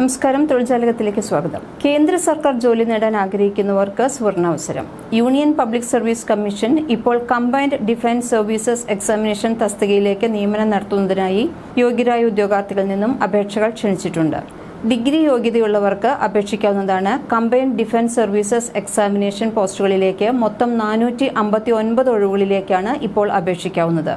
നമസ്കാരം. തൊഴിൽജാലകത്തിലേക്ക് സ്വാഗതം. കേന്ദ്ര സർക്കാർ ജോലി നേടാൻ ആഗ്രഹിക്കുന്നവർക്ക് സുവർണാവസരം യൂണിയൻ പബ്ലിക് സർവീസ് കമ്മീഷൻ ഇപ്പോൾ കമ്പൈൻഡ് ഡിഫൻസ് സർവീസസ് എക്സാമിനേഷൻ തസ്തികയിലേക്ക് നിയമനം നടത്തുന്നതിനായി യോഗ്യരായ ഉദ്യോഗാർത്ഥികളിൽ നിന്നും അപേക്ഷകൾ ക്ഷണിച്ചിട്ടുണ്ട്. ഡിഗ്രി യോഗ്യതയുള്ളവർക്ക് അപേക്ഷിക്കാവുന്നതാണ് കമ്പൈൻഡ് ഡിഫൻസ് സർവീസസ് എക്സാമിനേഷൻ പോസ്റ്റുകളിലേക്ക് മൊത്തം നാനൂറ്റി അമ്പത്തി ഒൻപത് ഒഴിവുകളിലേക്കാണ് ഇപ്പോൾ അപേക്ഷിക്കാവുന്നത്.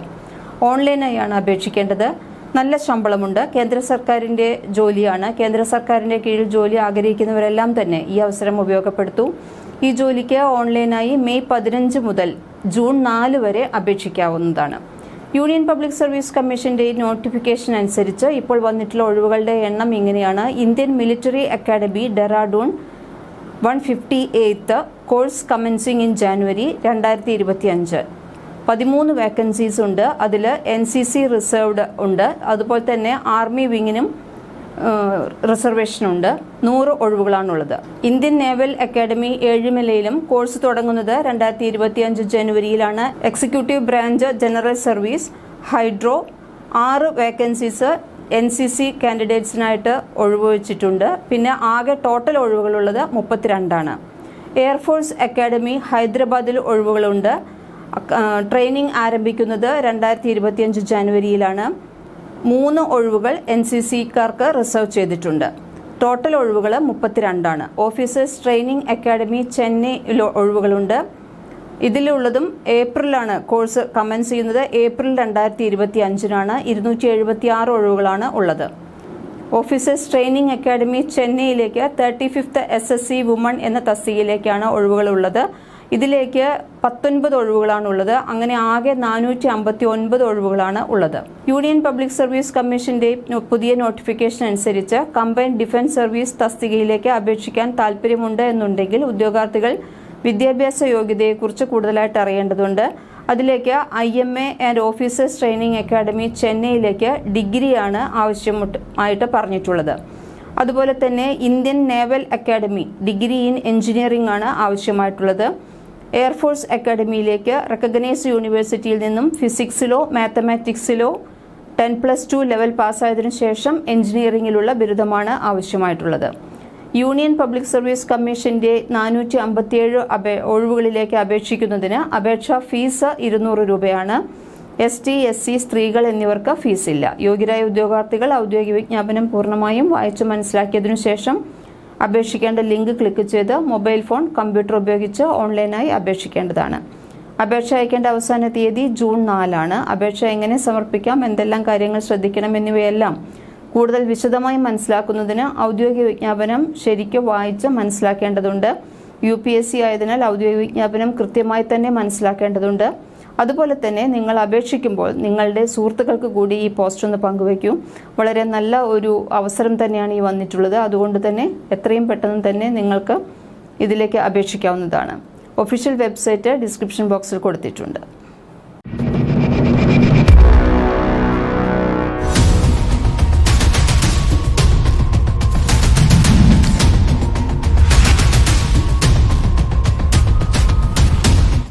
ഓൺലൈനായാണ് അപേക്ഷിക്കേണ്ടത്. നല്ല ശമ്പളമുണ്ട്. കേന്ദ്ര സർക്കാരിന്റെ ജോലിയാണ്. കേന്ദ്ര സർക്കാരിന്റെ കീഴിൽ ജോലി ആഗ്രഹിക്കുന്നവരെല്ലാം തന്നെ ഈ അവസരം ഉപയോഗപ്പെടുത്തു. ഈ ജോലിക്ക് ഓൺലൈനായി മെയ് പതിനഞ്ച് മുതൽ ജൂൺ നാല് വരെ അപേക്ഷിക്കാവുന്നതാണ്. യൂണിയൻ പബ്ലിക് സർവീസ് കമ്മീഷന്റെ നോട്ടിഫിക്കേഷൻ അനുസരിച്ച് ഇപ്പോൾ വന്നിട്ടുള്ള ഒഴിവുകളുടെ എണ്ണം ഇങ്ങനെയാണ്. Indian Military Academy Dehradun one fifty eighth course commencing in January രണ്ടായിരത്തി പതിമൂന്ന് വേക്കൻസീസ് ഉണ്ട്. അതിൽ എൻ സി സി റിസർവ്ഡ് ഉണ്ട്. അതുപോലെ തന്നെ ആർമി വിങ്ങിനും റിസർവേഷനുണ്ട് നൂറ് ഒഴിവുകളാണുള്ളത്. ഇന്ത്യൻ നേവൽ അക്കാദമി ഏഴുമലയിലും കോഴ്സ് തുടങ്ങുന്നത് രണ്ടായിരത്തി ഇരുപത്തിയഞ്ച് ജനുവരിയിലാണ്. Executive branch general service hydro ആറ് വേക്കൻസീസ് എൻ സി സി കാൻഡിഡേറ്റ്സിനായിട്ട് ഒഴിവ് വെച്ചിട്ടുണ്ട് പിന്നെ ആകെ ടോട്ടൽ ഒഴിവുകളുള്ളത് മുപ്പത്തിരണ്ടാണ്. എയർഫോഴ്സ് അക്കാദമി ഹൈദരാബാദിൽ ഒഴിവുകളുണ്ട്. ട്രെയിനിങ് ആരംഭിക്കുന്നത് രണ്ടായിരത്തി ഇരുപത്തിയഞ്ച് ജനുവരിയിലാണ്. മൂന്ന് ഒഴിവുകൾ എൻ സി സിക്കാർക്ക് റിസർവ് ചെയ്തിട്ടുണ്ട്. ടോട്ടൽ ഒഴിവുകൾ മുപ്പത്തിരണ്ടാണ്. ഓഫീസേഴ്സ് ട്രെയിനിങ് അക്കാഡമി ചെന്നൈ ഒഴിവുകളുണ്ട്. ഇതിലുള്ളതും ഏപ്രിലാണ് കോഴ്സ് കമൻസ് ചെയ്യുന്നത്. ഏപ്രിൽ രണ്ടായിരത്തി ഇരുപത്തി അഞ്ചിനാണ് ഇരുന്നൂറ്റി എഴുപത്തി ആറ് ഒഴിവുകളാണ് ഉള്ളത്. ഓഫീസേഴ്സ് ട്രെയിനിങ് അക്കാഡമി ചെന്നൈയിലേക്ക് thirty fifth S S C woman എന്ന തസ്തികയിലേക്കാണ് ഒഴിവുകളുള്ളത് ഇതിലേക്ക് പത്തൊൻപത് ഒഴിവുകളാണ് ഉള്ളത് അങ്ങനെ ആകെ നാനൂറ്റി അമ്പത്തി ഒൻപത് ഒഴിവുകളാണ് ഉള്ളത്. യൂണിയൻ പബ്ലിക് സർവീസ് കമ്മീഷന്റെ പുതിയ നോട്ടിഫിക്കേഷൻ അനുസരിച്ച് കമ്പൈൻഡ് ഡിഫൻസ് സർവീസ് തസ്തികയിലേക്ക് അപേക്ഷിക്കാൻ താല്പര്യമുണ്ട് എന്നുണ്ടെങ്കിൽ ഉദ്യോഗാർത്ഥികൾ വിദ്യാഭ്യാസ യോഗ്യതയെക്കുറിച്ച് കൂടുതലായിട്ട് അറിയേണ്ടതുണ്ട്. അതിലേക്ക് I M A and Officers Training Academy ചെന്നൈയിലേക്ക് ഡിഗ്രിയാണ് ആവശ്യമായിട്ട് പറഞ്ഞിട്ടുള്ളത്. അതുപോലെ തന്നെ Indian Naval Academy degree in engineering ആണ് ആവശ്യമായിട്ടുള്ളത്. എയർഫോഴ്സ് അക്കാഡമിയിലേക്ക് റെക്കഗ്നൈസ് യൂണിവേഴ്സിറ്റിയിൽ നിന്നും ഫിസിക്സിലോ മാത്തമാറ്റിക്സിലോ ടെൻ പ്ലസ് ടു ലെവൽ പാസ്സായതിനു ശേഷം എഞ്ചിനീയറിംഗിലുള്ള ബിരുദമാണ് ആവശ്യമായിട്ടുള്ളത്. യൂണിയൻ പബ്ലിക് സർവീസ് കമ്മീഷന്റെ നാനൂറ്റി അമ്പത്തിയേഴ് അപേ ഒഴിവുകളിലേക്ക് അപേക്ഷിക്കുന്നതിന് അപേക്ഷാ ഫീസ് ഇരുന്നൂറ് രൂപയാണ്. എസ് ടി എസ് സി സ്ത്രീകൾ എന്നിവർക്ക് ഫീസില്ല. യോഗ്യരായ ഉദ്യോഗാർത്ഥികൾ ഔദ്യോഗിക വിജ്ഞാപനം പൂർണമായും വായിച്ചു മനസ്സിലാക്കിയതിനു ശേഷം അപേക്ഷിക്കേണ്ട ലിങ്ക് ക്ലിക്ക് ചെയ്ത് മൊബൈൽ ഫോൺ കമ്പ്യൂട്ടർ ഉപയോഗിച്ച് ഓൺലൈനായി അപേക്ഷിക്കേണ്ടതാണ്. അപേക്ഷ അയക്കേണ്ട അവസാന തീയതി ജൂൺ നാലാണ്. അപേക്ഷ എങ്ങനെ സമർപ്പിക്കാം എന്തെല്ലാം കാര്യങ്ങൾ ശ്രദ്ധിക്കണം എന്നിവയെല്ലാം കൂടുതൽ വിശദമായി മനസ്സിലാക്കുന്നതിന് ഔദ്യോഗിക വിജ്ഞാപനം ശരിക്കും വായിച്ച് മനസ്സിലാക്കേണ്ടതുണ്ട്. യു പി എസ് സി ആയതിനാൽ ഔദ്യോഗിക വിജ്ഞാപനം കൃത്യമായി തന്നെ മനസ്സിലാക്കേണ്ടതുണ്ട്. അതുപോലെ തന്നെ നിങ്ങൾ അപേക്ഷിക്കുമ്പോൾ നിങ്ങളുടെ സുഹൃത്തുക്കൾക്ക് കൂടി ഈ പോസ്റ്റ് ഒന്ന് പങ്കുവയ്ക്കൂ. വളരെ നല്ല ഒരു അവസരം തന്നെയാണ് ഈ വന്നിട്ടുള്ളത്. അതുകൊണ്ട് തന്നെ എത്രയും പെട്ടെന്ന് തന്നെ നിങ്ങൾക്ക് ഇതിലേക്ക് അപേക്ഷിക്കാവുന്നതാണ്. ഒഫീഷ്യൽ വെബ്സൈറ്റ് ഡിസ്ക്രിപ്ഷൻ ബോക്സിൽ കൊടുത്തിട്ടുണ്ട്.